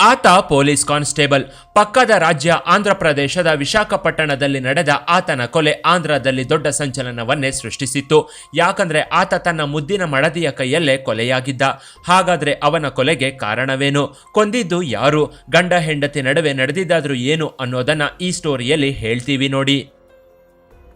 ಆತ police constable. ಪಕ್ಕದ ರಾಜ್ಯ ಆಂಧ್ರ ಪ್ರದೇಶದ ವಿಶಾಖಪಟ್ಟಣದಲ್ಲಿ ನಡೆದ ಆತನ ಕೊಲೆ ಆಂಧ್ರದಲ್ಲಿ ದೊಡ್ಡ ಸಂಚಲನವನ್ನೇ ಸೃಷ್ಟಿಸಿತ್ತು. ಯಾಕಂದ್ರೆ ಆತ ತನ್ನ ಮುದ್ದಿನ ಮಡದಿಯ ಕೈಯಲ್ಲೇ ಕೊಲೆಯಾಗಿದ್ದ. ಹಾಗಾದ್ರೆ ಅವನ ಕೊಲೆಗೆ ಕಾರಣವೇನು? ಕೊಂದಿದ್ದು ಯಾರು? ಗಂಡ ಹೆಂಡತಿ ನಡುವೆ ನಡೆದಿದ್ದಾದ್ರೂ ಏನು ಅನ್ನೋದನ್ನ ಈ ಸ್ಟೋರಿಯಲ್ಲಿ ಹೇಳ್ತೀವಿ ನೋಡಿ.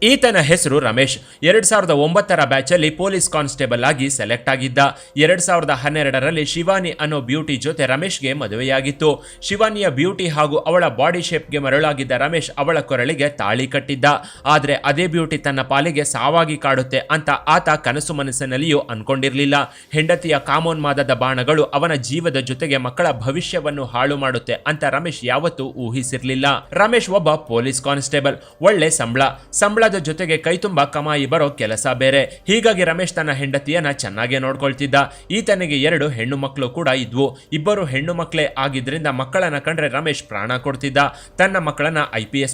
ಈತನ ಹೆಸರು ರಮೇಶ್. ಎರಡ್ ಸಾವಿರದ ಒಂಬತ್ತರ ಬ್ಯಾಚಲ್ಲಿ ಪೊಲೀಸ್ ಕಾನ್ಸ್ಟೇಬಲ್ ಆಗಿ ಸೆಲೆಕ್ಟ್ ಆಗಿದ್ದ. ಎರಡ್ ಸಾವಿರದ ಹನ್ನೆರಡರಲ್ಲಿ ಶಿವಾನಿ ಅನ್ನೋ ಬ್ಯೂಟಿ ಜೊತೆ ರಮೇಶ್ಗೆ ಮದುವೆಯಾಗಿತ್ತು. ಶಿವಾನಿಯ ಬ್ಯೂಟಿ ಹಾಗೂ ಅವಳ ಬಾಡಿ ಶೇಪ್ಗೆ ಮರಳಾಗಿದ್ದ ರಮೇಶ್ ಅವಳ ಕೊರಳಿಗೆ ತಾಳಿ ಕಟ್ಟಿದ್ದ. ಆದರೆ ಅದೇ ಬ್ಯೂಟಿ ತನ್ನ ಪಾಲಿಗೆ ಸಾವಾಗಿ ಕಾಡುತ್ತೆ ಅಂತ ಆತ ಕನಸು ಮನಸ್ಸಿನಲ್ಲಿಯೂ ಅನ್ಕೊಂಡಿರಲಿಲ್ಲ. ಹೆಂಡತಿಯ ಕಾಮೋನ್ಮಾದದ ಬಾಣಗಳು ಅವನ ಜೀವದ ಜೊತೆಗೆ ಮಕ್ಕಳ ಭವಿಷ್ಯವನ್ನು ಹಾಳು ಮಾಡುತ್ತೆ ಅಂತ ರಮೇಶ್ ಯಾವತ್ತೂ ಊಹಿಸಿರಲಿಲ್ಲ. ರಮೇಶ್ ಒಬ್ಬ ಪೊಲೀಸ್ ಕಾನ್ಸ್ಟೇಬಲ್, ಒಳ್ಳೆ ಸಂಬಳ. ಸಂಬಳ ಸಂಬಳದ ಜೊತೆಗೆ ಕೈತುಂಬ ಕಮಾಯಿ ಬರೋ ಕೆಲಸ ಬೇರೆ. ಹೀಗಾಗಿ ರಮೇಶ್ ತನ್ನ ಹೆಂಡತಿಯನ್ನ ಚೆನ್ನಾಗಿ ನೋಡ್ಕೊಳ್ತಿದ್ದ. ಈತನಿಗೆ ಎರಡು ಹೆಣ್ಣು ಮಕ್ಕಳು ಕೂಡ ಇದ್ವು. ಇಬ್ಬರು ಹೆಣ್ಣು ಮಕ್ಕಳೇ ಆಗಿದ್ರಿಂದ ಮಕ್ಕಳನ್ನ ಕಂಡ್ರೆ ರಮೇಶ್ ಪ್ರಾಣ ಕೊಡ್ತಿದ್ದ. ತನ್ನ ಮಕ್ಕಳನ್ನ ಐ ಪಿ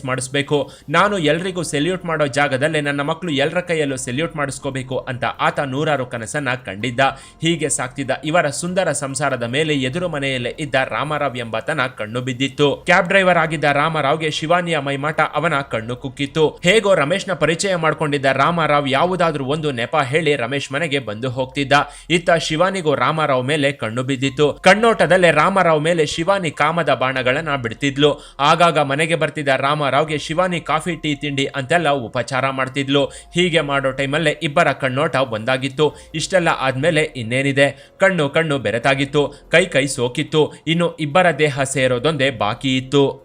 ನಾನು ಎಲ್ರಿಗೂ ಸೆಲ್ಯೂಟ್ ಮಾಡೋ ಜಾಗದಲ್ಲೇ ನನ್ನ ಮಕ್ಕಳು ಎಲ್ಲರ ಕೈಯಲ್ಲೂ ಸೆಲ್ಯೂಟ್ ಮಾಡಿಸ್ಕೋಬೇಕು ಅಂತ ಆತ ನೂರಾರು ಕನಸನ್ನ ಕಂಡಿದ್ದ. ಹೀಗೆ ಸಾಕ್ತಿದ್ದ ಇವರ ಸುಂದರ ಸಂಸಾರದ ಮೇಲೆ ಎದುರು ಮನೆಯಲ್ಲೇ ಇದ್ದ ರಾಮರಾವ್ ಎಂಬಾತನ ಕಣ್ಣು ಬಿದ್ದಿತ್ತು. ಕ್ಯಾಬ್ ಡ್ರೈವರ್ ಆಗಿದ್ದ ರಾಮರಾವ್ಗೆ ಶಿವಾನಿಯ ಮೈಮಾಟ ಅವನ ಕಣ್ಣು ಕುಕ್ಕಿತ್ತು. ಹೇಗೋ ರಮೇಶ್ನ ಪರಿಚಯ ಮಾಡಿಕೊಂಡಿದ್ದ ರಾಮರಾವ್ ಯಾವುದಾದ್ರೂ ಒಂದು ನೆಪ ಹೇಳಿ ರಮೇಶ್ ಮನೆಗೆ ಬಂದು ಹೋಗ್ತಿದ್ದ. ಇತ್ತ ಶಿವಾನಿಗೂ ರಾಮರಾವ್ ಮೇಲೆ ಕಣ್ಣು ಬಿದ್ದಿತ್ತು. ಕಣ್ಣೋಟದಲ್ಲೇ ರಾಮರಾವ್ ಮೇಲೆ ಶಿವಾನಿ ಕಾಮದ ಬಾಣಗಳನ್ನ ಬಿಡ್ತಿದ್ಲು. ಆಗಾಗ ಮನೆಗೆ ಬರ್ತಿದ್ದ ರಾಮರಾವ್ಗೆ ಶಿವಾನಿ ಕಾಫಿ, ಟೀ ತಿಂಡಿ ಅಂತೆಲ್ಲ ಉಪಚಾರ ಮಾಡ್ತಿದ್ಲು. ಹೀಗೆ ಮಾಡೋ ಟೈಮಲ್ಲೇ ಇಬ್ಬರ ಕಣ್ಣೋಟ ಒಂದಾಗಿತ್ತು. ಇಷ್ಟೆಲ್ಲ ಆದ್ಮೇಲೆ ಇನ್ನೇನಿದೆ? ಕಣ್ಣು ಕಣ್ಣು ಬೆರೆತಾಗಿತ್ತು. ಕೈ ಕೈ ಸೋಕಿತ್ತು. ಇನ್ನು ಇಬ್ಬರ ದೇಹ ಸೇರೋದೊಂದೇ ಬಾಕಿ ಇತ್ತು.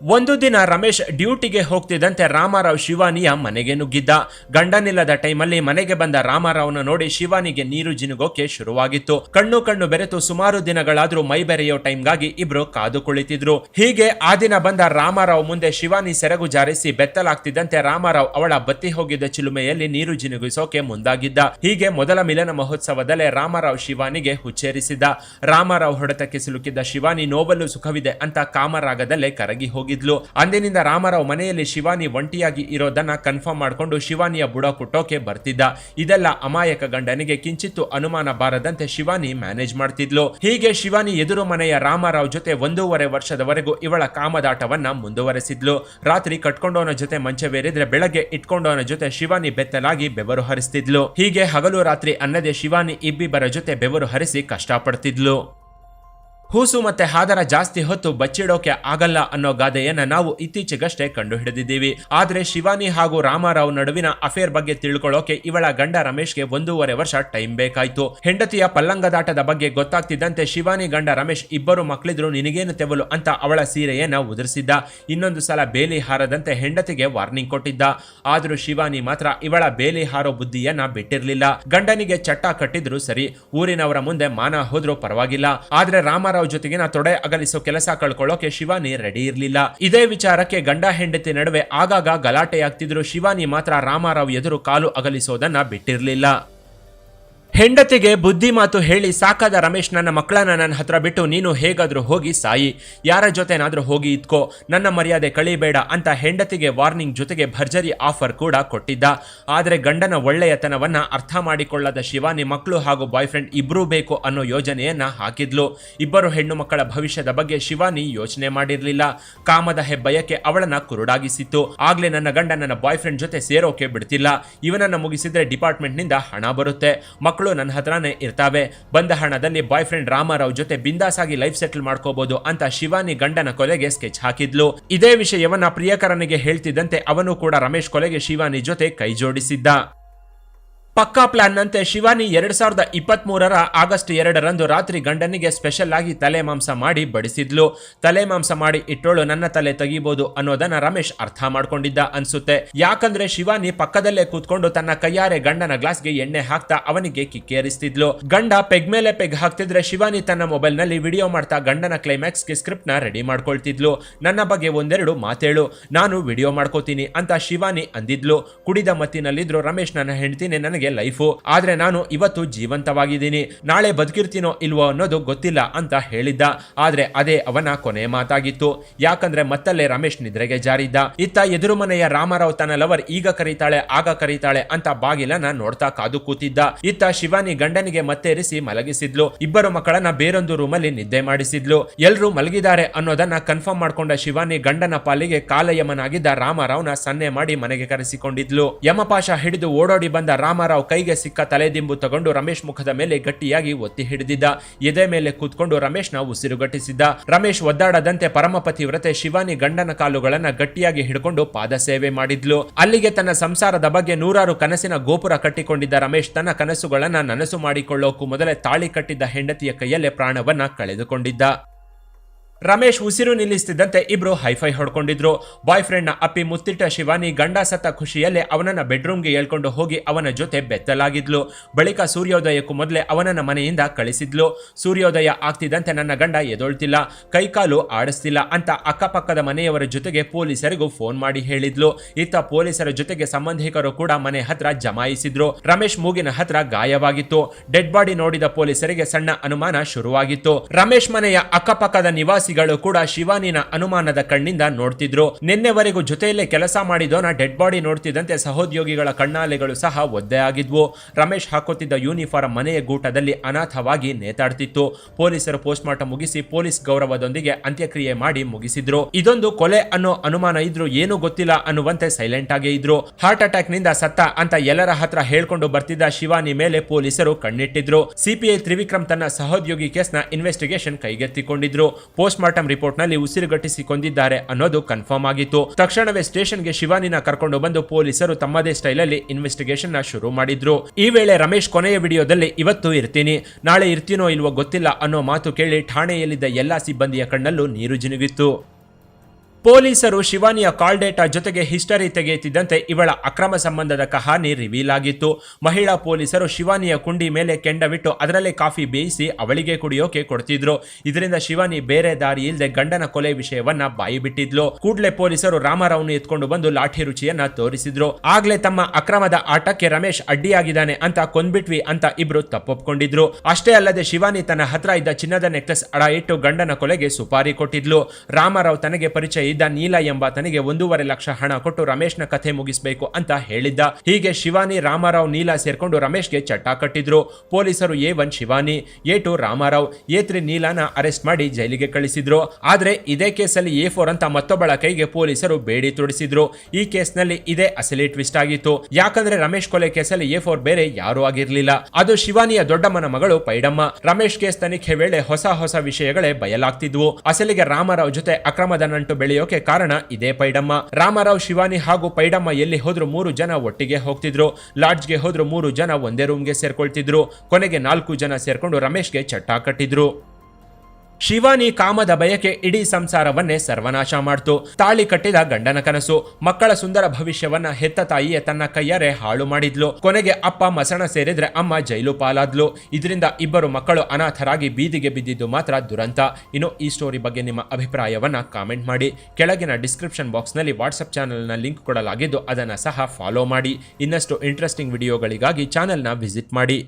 ಒಂದು ದಿನ ರಮೇಶ್ ಡ್ಯೂಟಿಗೆ ಹೋಗ್ತಿದ್ದಂತೆ ರಾಮಾರಾವ್ ಶಿವಾನಿಯ ಮನೆಗೆ ನುಗ್ಗಿದ್ದ. ಗಂಡನಿಲ್ಲದ ಟೈಮಲ್ಲಿ ಮನೆಗೆ ಬಂದ ರಾಮಾರಾವ್ನ ನೋಡಿ ಶಿವಾನಿಗೆ ನೀರು ಜಿನುಗೋಕೆ ಶುರುವಾಗಿತ್ತು. ಕಣ್ಣು ಕಣ್ಣು ಬೆರೆತು ಸುಮಾರು ದಿನಗಳಾದ್ರೂ ಮೈ ಬೆರೆಯೋ ಟೈಮ್ಗಾಗಿ ಇಬ್ರು ಕಾದು ಕುಳಿತಿದ್ರು. ಹೀಗೆ ಆ ದಿನ ಬಂದ ರಾಮಾರಾವ್ ಮುಂದೆ ಶಿವಾನಿ ಸೆರಗು ಜಾರಿಸಿ ಬೆತ್ತಲಾಗ್ತಿದ್ದಂತೆ ರಾಮಾರಾವ್ ಅವಳ ಬತ್ತಿ ಹೋಗಿದ್ದ ಚಿಲುಮೆಯಲ್ಲಿ ನೀರು ಜಿನುಗಿಸೋಕೆ ಮುಂದಾಗಿದ್ದ. ಹೀಗೆ ಮೊದಲ ಮಿಲನ ಮಹೋತ್ಸವದಲ್ಲೇ ರಾಮಾರಾವ್ ಶಿವಾನಿಗೆ ಹುಚ್ಚೇರಿಸಿದ್ದ. ರಾಮಾರಾವ್ ಹೊಡೆತಕ್ಕೆ ಸಿಲುಕಿದ್ದ ಶಿವಾನಿ ನೋವಲು ಸುಖವಿದೆ ಅಂತ ಕಾಮರಾಗದಲ್ಲೇ ಕರಗಿ ಹೋಗಿದ್ಲು. ಅಂದಿನಿಂದ ರಾಮರಾವ್ ಮನೆಯಲ್ಲಿ ಶಿವಾನಿ ಒಂಟಿಯಾಗಿ ಇರೋದನ್ನ ಕನ್ಫರ್ಮ್ ಮಾಡ್ಕೊಂಡು ಶಿವಾನಿಯ ಬುಡ ಕುಟ್ಟೋಕೆ ಬರ್ತಿದ್ದ. ಇದೆಲ್ಲ ಅಮಾಯಕ ಗಂಡನಿಗೆ ಕಿಂಚಿತ್ತು ಅನುಮಾನ ಬಾರದಂತೆ ಶಿವಾನಿ ಮ್ಯಾನೇಜ್ ಮಾಡ್ತಿದ್ಲು. ಹೀಗೆ ಶಿವಾನಿ ಎದುರು ಮನೆಯ ರಾಮರಾವ್ ಜೊತೆ ಒಂದೂವರೆ ವರ್ಷದವರೆಗೂ ಇವಳ ಕಾಮದಾಟವನ್ನ ಮುಂದುವರೆಸಿದ್ಲು. ರಾತ್ರಿ ಕಟ್ಕೊಂಡೋನ ಜೊತೆ ಮಂಚವೇರಿದ್ರೆ ಬೆಳಗ್ಗೆ ಇಟ್ಕೊಂಡೋನ ಜೊತೆ ಶಿವಾನಿ ಬೆತ್ತಲಾಗಿ ಬೆವರು ಹರಿಸ್ತಿದ್ಲು. ಹೀಗೆ ಹಗಲು ರಾತ್ರಿ ಅನ್ನದೇ ಶಿವಾನಿ ಇಬ್ಬಿಬ್ಬರ ಜೊತೆ ಬೆವರು ಹರಿಸಿ ಕಷ್ಟಪಡ್ತಿದ್ಲು. ಹೂಸು ಮತ್ತೆ ಹಾದರ ಜಾಸ್ತಿ ಹೊತ್ತು ಬಚ್ಚಿಡೋಕೆ ಆಗಲ್ಲ ಅನ್ನೋ ಗಾದೆಯನ್ನ ನಾವು ಇತ್ತೀಚೆಗಷ್ಟೇ ಕಂಡು ಹಿಡಿದಿದ್ದೀವಿ ಆದ್ರೆ ಶಿವಾನಿ ಹಾಗೂ ರಾಮಾರಾವ್ ನಡುವಿನ ಅಫೇರ್ ಬಗ್ಗೆ ತಿಳ್ಕೊಳ್ಳೋಕೆ ಇವಳ ಗಂಡ ರಮೇಶ್ಗೆ ಒಂದೂವರೆ ವರ್ಷ ಟೈಮ್ ಬೇಕಾಯ್ತು. ಹೆಂಡತಿಯ ಪಲ್ಲಂಗದಾಟದ ಬಗ್ಗೆ ಗೊತ್ತಾಗ್ತಿದ್ದಂತೆ ಶಿವಾನಿ ಗಂಡ ರಮೇಶ್ ಇಬ್ಬರು ಮಕ್ಕಳಿದ್ರು ನಿನಗೇನು ತೆವಲು ಅಂತ ಅವಳ ಸೀರೆಯನ್ನ ಉದುರಿಸಿದ್ದ. ಇನ್ನೊಂದು ಸಲ ಬೇಲಿ ಹಾರದಂತೆ ಹೆಂಡತಿಗೆ ವಾರ್ನಿಂಗ್ ಕೊಟ್ಟಿದ್ದ. ಆದ್ರೂ ಶಿವಾನಿ ಮಾತ್ರ ಇವಳ ಬೇಲಿ ಹಾರೋ ಬುದ್ಧಿಯನ್ನ ಬಿಟ್ಟಿರ್ಲಿಲ್ಲ. ಗಂಡನಿಗೆ ಚಟ್ಟ ಕಟ್ಟಿದ್ರು ಸರಿ, ಊರಿನವರ ಮುಂದೆ ಮಾನ ಹೋದ್ರೂ ಪರವಾಗಿಲ್ಲ. ಆದ್ರೆ ರಾಮರಾವ್ ಜೊತೆಗಿನ ತೊಡೆ ಅಗಲಿಸೋ ಕೆಲಸ ಕಳ್ಕೊಳ್ಳೋಕೆ ಶಿವಾನಿ ರೆಡಿ ಇರ್ಲಿಲ್ಲ. ಇದೇ ವಿಚಾರಕ್ಕೆ ಗಂಡ ಹೆಂಡತಿ ನಡುವೆ ಆಗಾಗ ಗಲಾಟೆಯಾಗ್ತಿದ್ರು. ಶಿವಾನಿ ಮಾತ್ರ ರಾಮಾರಾವ್ ಎದುರು ಕಾಲು ಅಗಲಿಸೋದನ್ನ ಬಿಟ್ಟಿರ್ಲಿಲ್ಲ. ಹೆಂಡತಿಗೆ ಬುದ್ಧಿ ಮಾತು ಹೇಳಿ ಸಾಕಾದ ರಮೇಶ್, ನನ್ನ ಮಕ್ಕಳನ್ನ ನನ್ನ ಹತ್ರ ಬಿಟ್ಟು ನೀನು ಹೇಗಾದರೂ ಹೋಗಿ ಸಾಯಿ. ಯಾರ ಜೊತೆನಾದರೂ ಹೋಗಿ ಇದ್ಕೋ. ನನ್ನ ಮರ್ಯಾದೆ ಕಳಿಬೇಡ ಅಂತ ಹೆಂಡತಿಗೆ ವಾರ್ನಿಂಗ್ ಜೊತೆಗೆ ಭರ್ಜರಿ ಆಫರ್ ಕೂಡ ಕೊಟ್ಟಿದ್ದ. ಆದರೆ ಗಂಡನ ಒಳ್ಳೆಯತನವನ್ನ ಅರ್ಥ ಮಾಡಿಕೊಳ್ಳದ ಶಿವಾನಿ ಮಕ್ಕಳು ಹಾಗೂ ಬಾಯ್ ಫ್ರೆಂಡ್ ಇಬ್ರೂ ಬೇಕು ಅನ್ನೋ ಯೋಜನೆಯನ್ನ ಹಾಕಿದ್ಲು. ಇಬ್ಬರು ಹೆಣ್ಣು ಮಕ್ಕಳ ಭವಿಷ್ಯದ ಬಗ್ಗೆ ಶಿವಾನಿ ಯೋಚನೆ ಮಾಡಿರಲಿಲ್ಲ. ಕಾಮದ ಹೆಬ್ಬಯಕ್ಕೆ ಅವಳನ್ನ ಕುರುಡಾಗಿಸಿತ್ತು. ಆಗ್ಲೇ ನನ್ನ ಗಂಡ ನನ್ನ ಬಾಯ್ ಜೊತೆ ಸೇರೋಕೆ ಬಿಡ್ತಿಲ್ಲ. ಇವನನ್ನ ಮುಗಿಸಿದ್ರೆ ಡಿಪಾರ್ಟ್ಮೆಂಟ್ನಿಂದ ಹಣ ಬರುತ್ತೆ. ಮಕ್ಕಳು ನನ್ನ ಹತ್ರನೇ ಇರ್ತಾವೆ. ಬಂದ ಹಣದಲ್ಲಿ ಬಾಯ್ ಫ್ರೆಂಡ್ ರಾಮರಾವ್ ಜೊತೆ ಬಿಂದಾಸಾಗಿ ಲೈಫ್ ಸೆಟಲ್ ಮಾಡ್ಕೋಬಹುದು ಅಂತ ಶಿವಾನಿ ಗಂಡನ ಕೊಲೆಗೆ ಸ್ಕೆಚ್ ಹಾಕಿದ್ಲು. ಇದೇ ವಿಷಯವನ್ನ ಪ್ರಿಯಕರನಿಗೆ ಹೇಳ್ತಿದ್ದಂತೆ ಅವನು ಕೂಡ ರಮೇಶ್ ಕೊಲೆಗೆ ಶಿವಾನಿ ಜೊತೆ ಕೈ ಜೋಡಿಸಿದ್ದ. ಪಕ್ಕಾ ಪ್ಲಾನ್ ನಂತೆ ಶಿವಾನಿ ಎರಡ್ ಸಾವಿರದ ಇಪ್ಪತ್ತ್ ಮೂರರ ಆಗಸ್ಟ್ ಎರಡರಂದು ರಾತ್ರಿ ಗಂಡನಿಗೆ ಸ್ಪೆಷಲ್ ಆಗಿ ತಲೆ ಮಾಂಸ ಮಾಡಿ ಬಡಿಸಿದ್ಲು. ತಲೆ ಮಾಂಸ ಮಾಡಿ ಇಟ್ಟೋಳು ನನ್ನ ತಲೆ ತೆಗಿಬಹುದು ಅನ್ನೋದನ್ನ ರಮೇಶ್ ಅರ್ಥ ಮಾಡ್ಕೊಂಡಿದ್ದ ಅನ್ಸುತ್ತೆ. ಯಾಕಂದ್ರೆ ಶಿವಾನಿ ಪಕ್ಕದಲ್ಲೇ ಕೂತ್ಕೊಂಡು ತನ್ನ ಕೈಯಾರೆ ಗಂಡನ ಗ್ಲಾಸ್ಗೆ ಎಣ್ಣೆ ಹಾಕ್ತಾ ಅವನಿಗೆ ಕಿಕ್ಕೇರಿಸ್ತಿದ್ಲು. ಗಂಡ ಪೆಗ್ ಮೇಲೆ ಪೆಗ್ ಹಾಕ್ತಿದ್ರೆ ಶಿವಾನಿ ತನ್ನ ಮೊಬೈಲ್ನಲ್ಲಿ ವಿಡಿಯೋ ಮಾಡ್ತಾ ಗಂಡನ ಕ್ಲೈಮ್ಯಾಕ್ಸ್ಗೆ ಸ್ಕ್ರಿಪ್ಟ್ನ ರೆಡಿ ಮಾಡ್ಕೊಳ್ತಿದ್ಲು. ನನ್ನ ಬಗ್ಗೆ ಒಂದೆರಡು ಮಾತೇಳು. ನಾನು ವಿಡಿಯೋ ಮಾಡ್ಕೋತೀನಿ ಅಂತ ಶಿವಾನಿ ಅಂದಿದ್ಲು. ಕುಡಿದ ಮತ್ತಿನಲ್ಲಿದ್ರು ರಮೇಶ್ ನನ್ನ ಹೆಂಡ್ತೀನಿ ನನಗೆ ಲೈಫು. ಆದ್ರೆ ನಾನು ಇವತ್ತು ಜೀವಂತವಾಗಿದ್ದೀನಿ. ನಾಳೆ ಬದುಕಿರ್ತೀನೋ ಇಲ್ವೋ ಅನ್ನೋದು ಗೊತ್ತಿಲ್ಲ ಅಂತ ಹೇಳಿದ್ದ. ಆದ್ರೆ ಅದೇ ಅವನ ಕೊನೆ ಮಾತಾಗಿತ್ತು. ಯಾಕಂದ್ರೆ ಮತ್ತಲ್ಲೇ ರಮೇಶ್ ನಿದ್ರೆಗೆ ಜಾರಿದ್ದ. ಇತ್ತ ಎದುರು ಮನೆಯ ರಾಮರಾವ್ ತನ್ನ ಲವರ್ ಈಗ ಕರೀತಾಳೆ, ಆಗ ಕರೀತಾಳೆ ಅಂತ ಬಾಗಿಲನ್ನ ನೋಡ್ತಾ ಕಾದು ಕೂತಿದ್ದ. ಇತ್ತ ಶಿವಾನಿ ಗಂಡನಿಗೆ ಮತ್ತೇರಿಸಿ ಮಲಗಿಸಿದ್ಲು. ಇಬ್ಬರು ಮಕ್ಕಳನ್ನ ಬೇರೊಂದು ರೂಮಲ್ಲಿ ನಿದ್ದೆ ಮಾಡಿಸಿದ್ಲು. ಎಲ್ರೂ ಮಲಗಿದ್ದಾರೆ ಅನ್ನೋದನ್ನ ಕನ್ಫರ್ಮ್ ಮಾಡ್ಕೊಂಡ ಶಿವಾನಿ ಗಂಡನ ಪಾಲಿಗೆ ಕಾಲಯಮನಾಗಿದ್ದ ರಾಮರಾವ್ನ ಸನ್ನೆ ಮಾಡಿ ಮನೆಗೆ ಕರೆಸಿಕೊಂಡಿದ್ಲು. ಯಮಪಾಶ ಹಿಡಿದು ಓಡೋಡಿ ಬಂದ ರಾಮರಾವ್ ಕೈಗೆ ಸಿಕ್ಕ ತಲೆದಿಂಬು ತಗೊಂಡು ರಮೇಶ್ ಮುಖದ ಮೇಲೆ ಗಟ್ಟಿಯಾಗಿ ಒತ್ತಿ ಹಿಡಿದಿದ್ದ. ಎದೆ ಮೇಲೆ ಕೂತ್ಕೊಂಡು ರಮೇಶ್ನ ಉಸಿರುಗಟ್ಟಿಸಿದ್ದ ರಮೇಶ್ ಒದ್ದಾಡದಂತೆ ಪರಮಪತಿ ವ್ರತೆ ಶಿವಾನಿ ಗಂಡನ ಕಾಲುಗಳನ್ನ ಗಟ್ಟಿಯಾಗಿ ಹಿಡ್ಕೊಂಡು ಪಾದ ಸೇವೆ ಮಾಡಿದ್ಲು. ಅಲ್ಲಿಗೆ ತನ್ನ ಸಂಸಾರದ ಬಗ್ಗೆ ನೂರಾರು ಕನಸಿನ ಗೋಪುರ ಕಟ್ಟಿಕೊಂಡಿದ್ದ ರಮೇಶ್ ತನ್ನ ಕನಸುಗಳನ್ನ ನನಸು ಮಾಡಿಕೊಳ್ಳೋಕು ಮೊದಲೇ ತಾಳಿ ಕಟ್ಟಿದ್ದ ಹೆಂಡತಿಯ ಕೈಯಲ್ಲೇ ಪ್ರಾಣವನ್ನ ಕಳೆದುಕೊಂಡಿದ್ದ. ರಮೇಶ್ ಉಸಿರು ನಿಲ್ಲಿಸ್ತಿದ್ದಂತೆ ಇಬ್ರು ಹೈಫೈ ಹೊಡ್ಕೊಂಡಿದ್ರು. ಬಾಯ್ ಫ್ರೆಂಡ್ನ ಅಪ್ಪಿ ಮುತ್ತಿಟ್ಟ ಶಿವಾನಿ ಗಂಡ ಸತ್ತ ಖುಷಿಯಲ್ಲೇ ಅವನನ್ನ ಬೆಡ್ರೂಮ್ಗೆ ಹೇಳ್ಕೊಂಡು ಹೋಗಿ ಅವನ ಜೊತೆ ಬೆತ್ತಲಾಗಿದ್ಲು. ಬಳಿಕ ಸೂರ್ಯೋದಯಕ್ಕೂ ಮೊದಲೇ ಅವನನ್ನ ಮನೆಯಿಂದ ಕಳಿಸಿದ್ಲು. ಸೂರ್ಯೋದಯ ಆಗ್ತಿದ್ದಂತೆ ನನ್ನ ಗಂಡ ಎದೊಳ್ತಿಲ್ಲ, ಕೈಕಾಲು ಆಡಿಸ್ತಿಲ್ಲ ಅಂತ ಅಕ್ಕಪಕ್ಕದ ಮನೆಯವರ ಜೊತೆಗೆ ಪೊಲೀಸರಿಗೂ ಫೋನ್ ಮಾಡಿ ಹೇಳಿದ್ಲು. ಇತ್ತ ಪೊಲೀಸರ ಜೊತೆಗೆ ಸಂಬಂಧಿಕರು ಕೂಡ ಮನೆ ಹತ್ರ ಜಮಾಯಿಸಿದ್ರು. ರಮೇಶ್ ಮೂಗಿನ ಹತ್ರ ಗಾಯವಾಗಿತ್ತು. ಡೆಡ್ ಬಾಡಿ ನೋಡಿದ ಪೊಲೀಸರಿಗೆ ಸಣ್ಣ ಅನುಮಾನ ಶುರುವಾಗಿತ್ತು. ರಮೇಶ್ ಮನೆಯ ಅಕ್ಕಪಕ್ಕದ ನಿವಾಸಿಗಳು ಕೂಡ ಶಿವಾನಿನ ಅನುಮಾನದ ಕಣ್ಣಿಂದ ನೋಡ್ತಿದ್ರು. ನಿನ್ನೆವರೆಗೂ ಜೊತೆಯಲ್ಲೇ ಕೆಲಸ ಮಾಡಿದೋನ ಡೆಡ್ ಬಾಡಿ ನೋಡ್ತಿದ್ದಂತೆ ಸಹೋದ್ಯೋಗಿಗಳ ಕಣ್ಣಾಲೆಗಳು ಸಹ ಒದ್ದೆ ಆಗಿದ್ವು. ರಮೇಶ್ ಹಾಕುತ್ತಿದ್ದ ಯೂನಿಫಾರ್ಮ್ ಮನೆಯ ಗೂಟದಲ್ಲಿ ಅನಾಥವಾಗಿ ನೇತಾಡ್ತಿತ್ತು. ಪೊಲೀಸರು ಪೋಸ್ಟ್ ಮುಗಿಸಿ ಪೊಲೀಸ್ ಗೌರವದೊಂದಿಗೆ ಅಂತ್ಯಕ್ರಿಯೆ ಮಾಡಿ ಮುಗಿಸಿದ್ರು. ಇದೊಂದು ಕೊಲೆ ಅನ್ನೋ ಅನುಮಾನ ಇದ್ರು ಏನು ಗೊತ್ತಿಲ್ಲ ಅನ್ನುವಂತೆ ಸೈಲೆಂಟ್ ಆಗೇ ಇದ್ರು. ಹಾರ್ಟ್ ಅಟ್ಯಾಕ್ನಿಂದ ಸತ್ತ ಅಂತ ಎಲ್ಲರ ಹತ್ರ ಹೇಳ್ಕೊಂಡು ಬರ್ತಿದ್ದ ಶಿವಾನಿ ಮೇಲೆ ಪೊಲೀಸರು ಕಣ್ಣಿಟ್ಟಿದ್ರು. ಸಿಪಿಐ ತ್ರಿವಿಕ್ರಮ್ ತನ್ನ ಸಹೋದ್ಯೋಗಿ ಕೇಸ್ನ ಇನ್ವೆಸ್ಟಿಗೇಷನ್ ಕೈಗೆತ್ತಿಕೊಂಡಿದ್ರು. ಪೋಸ್ಟ್ ಮಾರ್ಟಮ್ ರಿಪೋರ್ಟ್ನಲ್ಲಿ ಉಸಿರುಗಟ್ಟಿಸಿ ಕೊಂದಿದ್ದಾರೆ ಅನ್ನೋದು ಕನ್ಫರ್ಮ್ ಆಗಿತ್ತು. ತಕ್ಷಣವೇ ಸ್ಟೇಷನ್ಗೆ ಶಿವಾನಿನ ಕರ್ಕೊಂಡು ಬಂದು ಪೊಲೀಸರು ತಮ್ಮದೇ ಸ್ಟೈಲಲ್ಲಿ ಇನ್ವೆಸ್ಟಿಗೇಷನ್ನ ಶುರು ಮಾಡಿದ್ರು. ಈ ವೇಳೆ ರಮೇಶ್ ಕೊನೆಯ ವಿಡಿಯೋದಲ್ಲಿ, ಇವತ್ತು ಇರ್ತೀನಿ, ನಾಳೆ ಇರ್ತೀನೋ ಇಲ್ವೋ ಗೊತ್ತಿಲ್ಲ ಅನ್ನೋ ಮಾತು ಕೇಳಿ ಠಾಣೆಯಲ್ಲಿದ್ದ ಎಲ್ಲಾ ಸಿಬ್ಬಂದಿಯ ಕಣ್ಣಲ್ಲೂ ನೀರು ಜಿನುಗಿತ್ತು. ಪೊಲೀಸರು ಶಿವಾನಿಯ ಕಾಲ್ ಡೇಟಾ ಜೊತೆಗೆ ಹಿಸ್ಟರಿ ತೆಗೆಯುತ್ತಿದ್ದಂತೆ ಇವಳ ಅಕ್ರಮ ಸಂಬಂಧದ ಕಹಾನಿ ರಿವೀಲ್ ಆಗಿತ್ತು. ಮಹಿಳಾ ಪೊಲೀಸರು ಶಿವಾನಿಯ ಕುಂಡಿ ಮೇಲೆ ಕೆಂಡವಿಟ್ಟು ಅದರಲ್ಲೇ ಕಾಫಿ ಬೇಯಿಸಿ ಅವಳಿಗೆ ಕುಡಿಯೋಕೆ ಕೊಡ್ತಿದ್ರು. ಇದರಿಂದ ಶಿವಾನಿ ಬೇರೆ ದಾರಿ ಇಲ್ಲದೆ ಗಂಡನ ಕೊಲೆ ವಿಷಯವನ್ನ ಬಾಯಿ ಬಿಟ್ಟಿದ್ಲು ಕೂಡಲೇ ಪೊಲೀಸರು ರಾಮರಾವ್ನು ಎತ್ಕೊಂಡು ಬಂದು ಲಾಠಿ ರುಚಿಯನ್ನ ತೋರಿಸಿದ್ರು. ಆಗ್ಲೇ ತಮ್ಮ ಅಕ್ರಮದ ಆಟಕ್ಕೆ ರಮೇಶ್ ಅಡ್ಡಿಯಾಗಿದ್ದಾನೆ ಅಂತ ಕೊಂದ್ಬಿಟ್ವಿ ಅಂತ ಇಬ್ರು ತಪ್ಪೊಪ್ಕೊಂಡಿದ್ರು. ಅಷ್ಟೇ ಅಲ್ಲದೆ ಶಿವಾನಿ ತನ್ನ ಹತ್ರ ಇದ್ದ ಚಿನ್ನದ ನೆಕ್ಲೆಸ್ ಅಡ ಇಟ್ಟು ಗಂಡನ ಕೊಲೆಗೆ ಸುಪಾರಿ ಕೊಟ್ಟಿದ್ಲು. ರಾಮರಾವ್ ತನಗೆ ಪರಿಚಯ ಇದ್ದ ನೀಲ ಎಂಬಾತನಿಗೆ ಒಂದೂವರೆ ಲಕ್ಷ ಹಣ ಕೊಟ್ಟು ರಮೇಶ್ನ ಕಥೆ ಮುಗಿಸಬೇಕು ಅಂತ ಹೇಳಿದ್ದ. ಹೀಗೆ ಶಿವಾನಿ, ರಾಮಾರಾವ್, ನೀಲ ಸೇರ್ಕೊಂಡು ರಮೇಶ್ಗೆ ಚಟ್ಟ ಕಟ್ಟಿದ್ರು. ಪೊಲೀಸರು A one Shivani, A two Ramarao, A three ನೀಲಾನ arrest ಮಾಡಿ ಜೈಲಿಗೆ ಕಳಿಸಿದ್ರು. ಆದ್ರೆ ಇದೇ ಕೇಸಲ್ಲಿ ಎ ಫೋರ್ ಅಂತ ಮತ್ತೊಬ್ಬಳ ಕೈಗೆ ಪೊಲೀಸರು ಬೇಡಿ ತೊಡಿಸಿದ್ರು. ಈ ಕೇಸ್ನಲ್ಲಿ ಇದೇ ಅಸಲಿ ಟ್ವಿಸ್ಟ್ ಆಗಿತ್ತು. ಯಾಕಂದ್ರೆ ರಮೇಶ್ ಕೊಲೆ ಕೇಸಲ್ಲಿ ಎ ಫೋರ್ ಬೇರೆ ಯಾರೂ ಆಗಿರ್ಲಿಲ್ಲ. ಅದು ಶಿವಾನಿಯ ದೊಡ್ಡಮ್ಮನ ಮಗಳು ಪೈಡಮ್ಮ. ರಮೇಶ್ ಕೇಸ್ ತನಿಖೆ ವೇಳೆ ಹೊಸ ಹೊಸ ವಿಷಯಗಳೇ ಬಯಲಾಗ್ತಿದ್ವು. ಅಸಲಿಗೆ ರಾಮರಾವ್ ಜೊತೆ ಅಕ್ರಮದ ನಂಟು ಬೆಳೆಯೋಕೆ ಕಾರಣ ಇದೇ ಪೈಡಮ್ಮ. ರಾಮರಾವ್, ಶಿವಾನಿ ಹಾಗೂ ಪೈಡಮ್ಮ ಎಲ್ಲಿ ಹೋದ್ರು ಮೂರು ಜನ ಒಟ್ಟಿಗೆ ಹೋಗ್ತಿದ್ರು. ಲಾಡ್ಜ್ಗೆ ಹೋದ್ರು ಮೂರು ಜನ ಒಂದೇ ರೂಮ್ಗೆ ಸೇರ್ಕೊಳ್ತಿದ್ರು. ಕೊನೆಗೆ ನಾಲ್ಕು ಜನ ಸೇರ್ಕೊಂಡು ರಮೇಶ್ಗೆ ಚಟ್ಟ ಕಟ್ಟಿದ್ರು. ಶಿವಾನಿ ಕಾಮದ ಬಯಕೆ ಇಡೀ ಸಂಸಾರವನ್ನೇ ಸರ್ವನಾಶ ಮಾಡ್ತು. ತಾಳಿ ಕಟ್ಟಿದ ಗಂಡನ ಕನಸು, ಮಕ್ಕಳ ಸುಂದರ ಭವಿಷ್ಯವನ್ನ ಹೆತ್ತ ತಾಯಿಯೇ ತನ್ನ ಕೈಯಾರೆ ಹಾಳು ಮಾಡಿದ್ಲು. ಕೊನೆಗೆ ಅಪ್ಪ ಮಸಣ ಸೇರಿದ್ರೆ ಅಮ್ಮ ಜೈಲು ಪಾಲಾದ್ಲು. ಇದರಿಂದ ಇಬ್ಬರು ಮಕ್ಕಳು ಅನಾಥರಾಗಿ ಬೀದಿಗೆ ಬಿದ್ದಿದ್ದು ಮಾತ್ರ ದುರಂತ. ಇನ್ನು ಈ ಸ್ಟೋರಿ ಬಗ್ಗೆ ನಿಮ್ಮ ಅಭಿಪ್ರಾಯವನ್ನ ಕಾಮೆಂಟ್ ಮಾಡಿ. ಕೆಳಗಿನ ಡಿಸ್ಕ್ರಿಪ್ಷನ್ ಬಾಕ್ಸ್ನಲ್ಲಿ ವಾಟ್ಸಪ್ ಚಾನೆಲ್ನ ಲಿಂಕ್ ಕೊಡಲಾಗಿದ್ದು ಅದನ್ನು ಸಹ ಫಾಲೋ ಮಾಡಿ. ಇನ್ನಷ್ಟು ಇಂಟ್ರೆಸ್ಟಿಂಗ್ ವಿಡಿಯೋಗಳಿಗಾಗಿ ಚಾನೆಲ್ನ ವಿಸಿಟ್ ಮಾಡಿ.